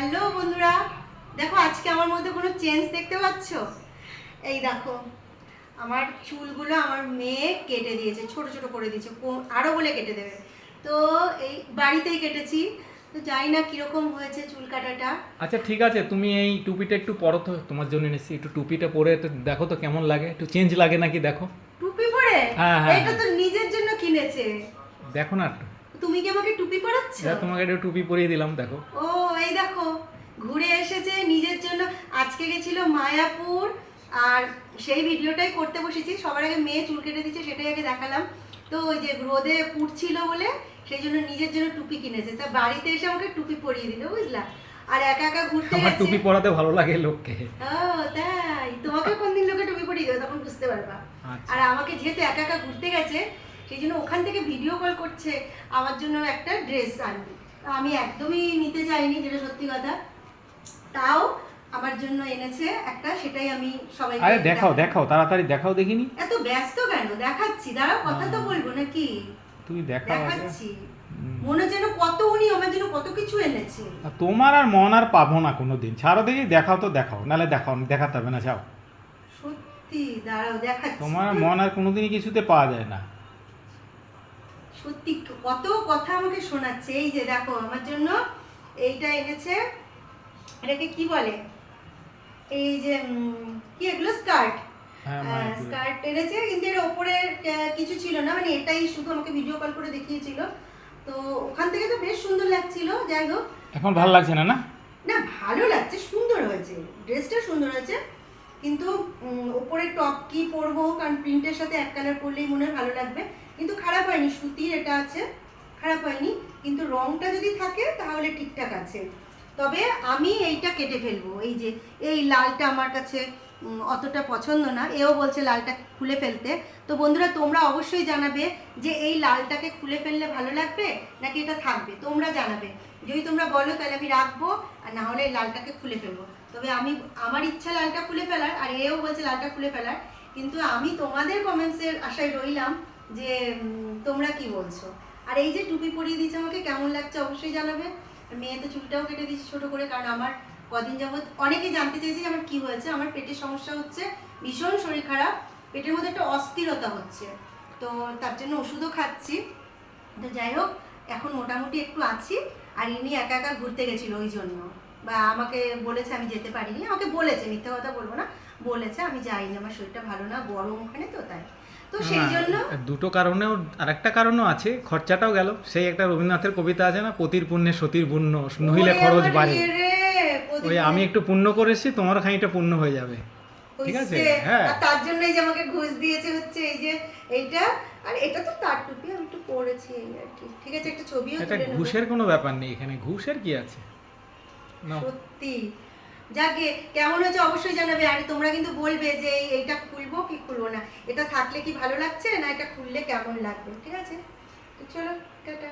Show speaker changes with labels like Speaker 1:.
Speaker 1: Hello বন্ধুরা দেখো আজকে আমার মধ্যে কোনো চেঞ্জ দেখতে পাচ্ছ? এই দেখো আমার চুলগুলো আমার মেয়ে কেটে দিয়েছে ছোট ছোট করে দিয়েছে কো- আরও বলে কেটে দেবে। তো এই বাড়িতেই কেটেছি তো জানি না কীরকম হয়েছে চুল কাটাটা।
Speaker 2: আচ্ছা ঠিক আছে তুমি এই টুপিটা একটু পরো তো তোমার জন্য এনেছি একটু টুপিটা পরে একটু দেখো তো কেমন লাগে একটু চেঞ্জ লাগে নাকি দেখো।
Speaker 1: টুপি পরে?
Speaker 2: হ্যাঁ, হ্যাঁ,
Speaker 1: এটা তো নিজের জন্য কিনেছে।
Speaker 2: দেখো না একটু।
Speaker 1: তুমি কি আমাকে টুপি পরাচ্ছ?
Speaker 2: তোমাকে একটু টুপি পরিয়ে দিলাম দেখো।
Speaker 1: ও এই দেখো ঘুরে এসেছে নিজের জন্য। আজকে গেছিল মায়াপুর আর সেই ভিডিওটাই করতে বসেছি। সবার আগে মেয়ে চুল কেটে দিচ্ছে সেটাই আগে দেখালাম। তো ওই যে রোদে পুড়ছিল বলে সেই জন্য নিজের জন্য টুপি কিনেছে। তা বাড়িতে এসে আমাকে টুপি পরিয়ে দিল বুঝলা? আর একা একা ঘুরতে গেছে।
Speaker 2: টুপি পরাতে ভালো লাগে লোককে।
Speaker 1: ও তাই। তোমাকে কোনদিন লোকে টুপি পরিয়ে দেবে তখন বুঝতে পারবা।
Speaker 2: আচ্ছা।
Speaker 1: আর আমাকে যেহেতু একা একা ঘুরতে গেছে সেই জন্য ওখান থেকে ভিডিও কল করছে আমার জন্য একটা ড্রেস আনবে। আমি একদমই নিতে চাইনি যেটা সত্যি কথা। তাও আমার জন্য এনেছে একটা সেটাই আমি সবাই
Speaker 2: আরে দেখাও দেখাও তাড়াতাড়ি দেখাও দেখিনি?
Speaker 1: এত ব্যস্ত কেন? দেখাচ্ছি দাঁড়াও কথা তো বলব নাকি?
Speaker 2: তুমি দেখাও
Speaker 1: দেখাচ্ছি। মনে যেন কত উনি আমার জন্য কত কিছু এনেছে।
Speaker 2: তোমার আর মন আর পাবো না কোনো দিন ছাড়ো দেখি দেখাও তো দেখাও। নাহলে দেখাও দেখাতে হবে না যাও।
Speaker 1: সত্যি দাঁড়াও দেখাচ্ছি।
Speaker 2: তোমার মন আর কোনোদিনই কিছুতে পাওয়া যায় না।
Speaker 1: সত্যি কত কথা আমাকে শোনাচ্ছে এই যে দেখো আমার জন্য এইটা এনেছে এটাকে কি বলে? এই যে কি এগুলো? স্কার্ট।
Speaker 2: হ্যাঁ
Speaker 1: স্কার্ট এনেছে কিন্তু এর ওপরে কিছু ছিল না মানে এটাই শুধু আমাকে ভিডিও কল করে দেখিয়েছিল। তো ওখান থেকে তো বেশ সুন্দর লাগছিল যাই হোক।
Speaker 2: এখন ভালো লাগছে না না?
Speaker 1: না ভালো লাগছে সুন্দর হয়েছে ড্রেসটা সুন্দর হয়েছে। কিন্তু ওপরে টপ কি পরবো? কারণ প্রিন্টের সাথে এক কালার পরলেই মনে হয় ভালো লাগবে। কিন্তু খারাপ হয়নি, সুতির এটা আছে। খারাপ হয়নি, কিন্তু রংটা যদি থাকে, তাহলে ঠিকঠাক আছে। তবে আমি এইটা কেটে ফেলব। এই যে, এই লালটা আমার কাছে অতটা পছন্দ না। এও বলছে লালটা খুলে ফেলতে। তো বন্ধুরা, তোমরা অবশ্যই জানাবে যে এই লালটাকে খুলে ফেললে ভালো লাগবে, নাকি এটা থাকবে? তোমরা জানাবে। যদি তোমরা বলো তাহলে আমি রাখব, আর না হলে লালটাকে খুলে ফেলব। তবে আমি, আমার ইচ্ছা লালটা খুলে ফেলার, আর এও বলছে লালটা খুলে ফেলার, কিন্তু আমি তোমাদের কমেন্টসের আশায় রইলাম যে তোমরা কি বলছো? আর এই যে টুপি পরিয়ে দিয়েছে আমাকে, কেমন লাগছে অবশ্যই জানাবে। মেয়ে তো চুলটাও কেটে দিয়েছে ছোট করে, কারণ আমার কদিন যাবৎ অনেকে জানতে চাইছে যে আমার কী হয়েছে, আমার পেটের সমস্যা হচ্ছে, ভীষণ শরীর খারাপ, পেটের মধ্যে একটা অস্থিরতা হচ্ছে। তো তার জন্য ওষুধও খাচ্ছি। তো যাই হোক, এখন মোটামুটি একটু আছি। আর ইনি একা একা ঘুরতে গেছিল ওই জন্য বা আমাকে বলেছে আমি যেতে পারিনি। আমাকে বলেছে মিথ্যা কথা বলব না বলেছে আমি যাইনি আমার শরীরটা ভালো না গরম ওখানে তো তাই। তো সেই জন্য
Speaker 2: দুটো কারণেও আরেকটা কারণও আছে খরচাটাও গেল। সেই একটা রবীন্দ্রনাথের কবিতা আছে না পতির পুণ্যে সতীর পুণ্য নহিলে খরচ বাড়ে। ওই আমি একটু পুণ্য করেছি তোমার খানিকটা পুণ্য হয়ে যাবে। ঠিক আছে? হ্যাঁ।
Speaker 1: তার জন্যই যে আমাকে ঘুষ দিয়েছে হচ্ছে এই যে এইটা আর এটা তো তার টুপি আমি একটু পরেছি এই আর কি। ঠিক আছে একটা ছবিও
Speaker 2: এটা ঘুষের কোনো ব্যাপার নেই এখানে ঘুষের কি আছে?
Speaker 1: সত্যি। যাকে কেমন হয়েছে অবশ্যই জানাবে আর তোমরা কিন্তু বলবে যে এইটা খুলবো কি খুলবো না। এটা থাকলে কি ভালো লাগছে না এটা খুললে কেমন লাগবে? ঠিক আছে? চলো টাটা।